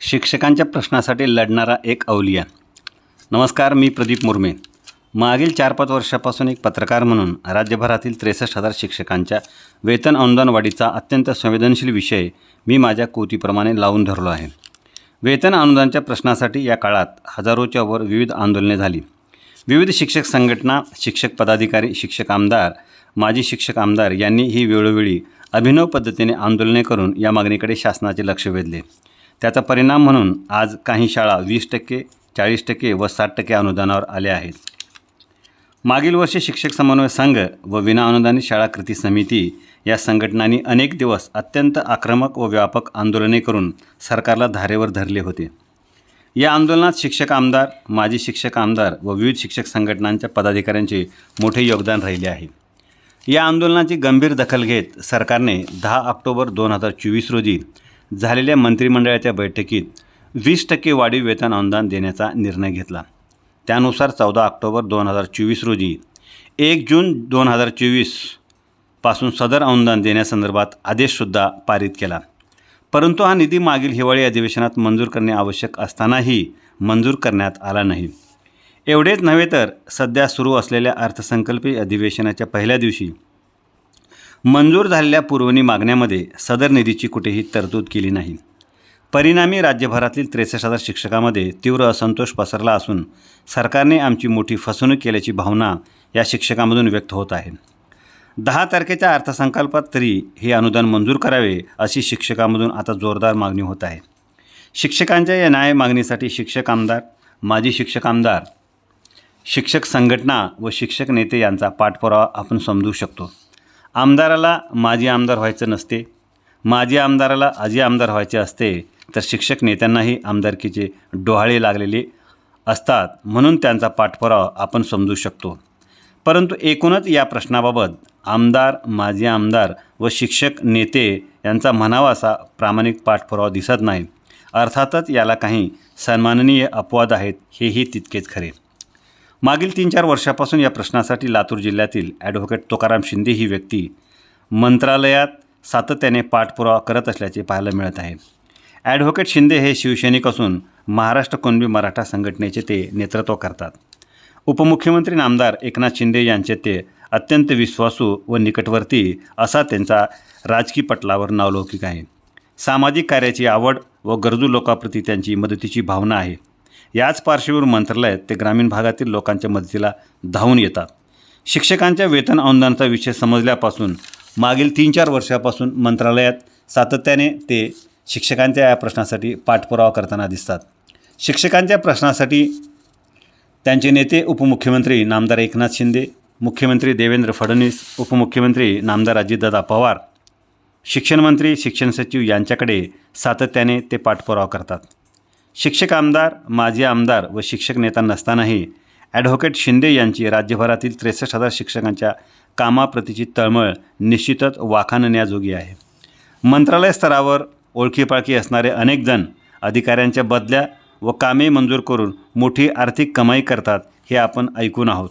शिक्षकांच्या प्रश्नासाठी लढणारा एक अवलिया. नमस्कार मी प्रदीप मुर्मे. मागील चार पाच वर्षापासून एक पत्रकार म्हणून राज्यभरातील त्रेसष्ट हजार शिक्षकांच्या वेतन अनुदान वाढीचा अत्यंत संवेदनशील विषय मी माझ्या कोतीप्रमाणे लावून धरलो आहे. वेतन अनुदानाच्या प्रश्नासाठी या काळात हजारोच्या वर विविध आंदोलने झाली. विविध शिक्षक संघटना शिक्षक पदाधिकारी शिक्षक आमदार माजी शिक्षक आमदार यांनी ही वेळोवेळी अभिनव पद्धतीने आंदोलने करून या मागणीकडे शासनाचे लक्ष वेधले. त्याचा परिणाम म्हणून आज काही शाळा वीस टक्के चाळीस टक्के व साठ टक्के अनुदानावर आल्या आहेत. मागील वर्षी शिक्षक समन्वय संघ व विनाअनुदानित शाळा कृती समिती या संघटनांनी अनेक दिवस अत्यंत आक्रमक व व्यापक आंदोलने करून सरकारला धारेवर धरले होते. या आंदोलनात शिक्षक आमदार माजी शिक्षक आमदार व विविध शिक्षक संघटनांच्या पदाधिकाऱ्यांचे मोठे योगदान राहिले आहे. या आंदोलनाची गंभीर दखल घेत सरकारने दहा ऑक्टोबर दोन हजार चोवीस रोजी झालेल्या मंत्रिमंडळाच्या बैठकीत वीस टक्के वाढीव वेतन अनुदान देण्याचा निर्णय घेतला. त्यानुसार चौदा ऑक्टोबर दोन हजार चोवीस रोजी एक जून दोन हजार चोवीसपासून सदर अनुदान देण्यासंदर्भात आदेशसुद्धा पारित केला. परंतु हा निधी मागील हिवाळी अधिवेशनात मंजूर करणे आवश्यक असतानाही मंजूर करण्यात आला नाही. एवढेच नव्हे तर सध्या सुरू असलेल्या अर्थसंकल्पीय अधिवेशनाच्या पहिल्या दिवशी मंजूर झालेल्या पुरवणी मागण्यामध्ये सदर निधीची कुठेही तरतूद केली नाही. परिणामी राज्यभरातील त्रेसष्ट हजार शिक्षकामध्ये तीव्र असंतोष पसरला असून सरकारने आमची मोठी फसवणूक केल्याची भावना या शिक्षकांमधून व्यक्त होत आहे. दहा तारखेच्या अर्थसंकल्पात तरी हे अनुदान मंजूर करावे अशी शिक्षकांमधून आता जोरदार मागणी होत आहे. शिक्षकांच्या या न्याय मागणीसाठी शिक्षक आमदार माजी शिक्षक आमदार शिक्षक संघटना व शिक्षक नेते यांचा पाठपुरावा आपण समजू शकतो. आमदाराला माजी आमदार व्हायचं नसते. माजी आमदाराला आजी आमदार व्हायचे असते तर शिक्षक नेत्यांनाही आमदारकीचे डोहाळे लागलेले असतात म्हणून त्यांचा पाठपुरावा आपण समजू शकतो. परंतु एकूणच या प्रश्नाबाबत आमदार माजी आमदार व शिक्षक नेते यांचा म्हणावा असा प्रामाणिक पाठपुरावा दिसत नाही. अर्थातच याला काही सन्माननीय अपवाद आहेत हेही तितकेच खरे. मागील तीन चार वर्षापासून या प्रश्नासाठी लातूर जिल्ह्यातील ॲडव्होकेट तुकाराम शिंदे ही व्यक्ती मंत्रालयात सातत्याने पाठपुरावा करत असल्याचे पाहायला मिळत आहे. ॲडव्होकेट शिंदे हे शिवसैनिक असून महाराष्ट्र कुणबी मराठा संघटनेचे ते नेतृत्व करतात. उपमुख्यमंत्री नामदार एकनाथ शिंदे यांचे ते अत्यंत विश्वासू व निकटवर्ती असा त्यांचा राजकीय पटलावर नावलौकिक आहे. सामाजिक कार्याची आवड व गरजू लोकांप्रती त्यांची मदतीची भावना आहे. याच पार्श्वभूमीवर मंत्रालयात ते ग्रामीण भागातील लोकांच्या मदतीला धावून येतात. शिक्षकांच्या वेतन अनुदानाचा विषय समजल्यापासून मागील तीन चार वर्षापासून मंत्रालयात सातत्याने ते शिक्षकांच्या या प्रश्नासाठी पाठपुरावा करताना दिसतात. शिक्षकांच्या प्रश्नासाठी त्यांचे नेते उपमुख्यमंत्री नामदार एकनाथ शिंदे मुख्यमंत्री देवेंद्र फडणवीस उपमुख्यमंत्री नामदार अजितदादा पवार शिक्षणमंत्री शिक्षण सचिव यांच्याकडे सातत्याने ते पाठपुरावा करतात. शिक्षक आमदार माजी आमदार व शिक्षक नेता नसतानाही ॲडव्होकेट शिंदे यांची राज्यभरातील त्रेसष्ट हजार शिक्षकांच्या कामाप्रतीची तळमळ निश्चितच वाखाणण्याजोगी आहे. मंत्रालय स्तरावर ओळखीपाळखी असणारे अनेकजण अधिकाऱ्यांच्या बदल्या व कामे मंजूर करून मोठी आर्थिक कमाई करतात हे आपण ऐकून आहोत.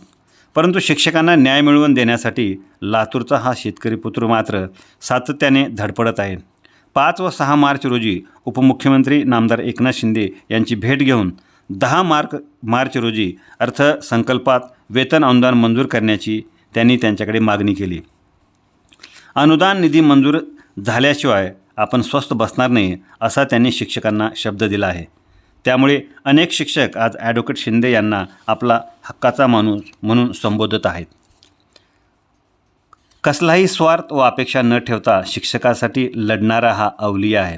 परंतु शिक्षकांना न्याय मिळवून देण्यासाठी लातूरचा हा शेतकरी पुत्र मात्र सातत्याने धडपडत आहे. पाच व सहा मार्च रोजी उपमुख्यमंत्री नामदार एकनाथ शिंदे यांची भेट घेऊन दहा मार्क मार्च रोजी अर्थसंकल्पात वेतन अनुदान मंजूर करण्याची त्यांनी त्यांच्याकडे मागणी केली. अनुदान निधी मंजूर झाल्याशिवाय आपण स्वस्थ बसणार नाही असा त्यांनी शिक्षकांना शब्द दिला आहे. त्यामुळे अनेक शिक्षक आज ॲडव्होकेट शिंदे यांना आपला हक्काचा माणूस म्हणून संबोधत आहेत. कसलाही स्वार्थ व अपेक्षा न ठेवता शिक्षकासाठी लढणारा हा अवलिया आहे.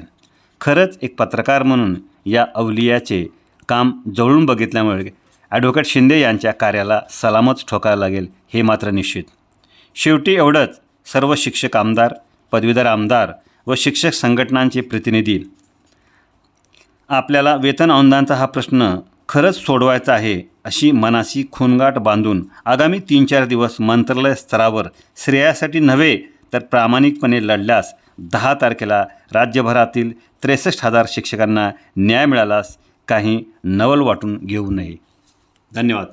खरंच एक पत्रकार म्हणून या अवलियाचे काम जवळून बघितल्यामुळे ॲडव्होकेट शिंदे यांच्या कार्याला सलामच ठोकायला लागेल हे मात्र निश्चित. शेवटी एवढंच सर्व शिक्षक आमदार पदवीधर आमदार व शिक्षक संघटनांचे प्रतिनिधी. आपल्याला वेतन अनुदानचा हा प्रश्न खरंच सोडवायचा आहे अशी मनाशी खूनगाठ बांधून आगामी तीन चार दिवस मंत्रालय स्तरावर श्रेयासाठी नव्हे तर प्रामाणिकपणे लढल्यास दहा तारखेला राज्यभरातील त्रेसष्ट हजार शिक्षकांना न्याय मिळाल्यास काही नवल वाटून घेऊ नये. धन्यवाद.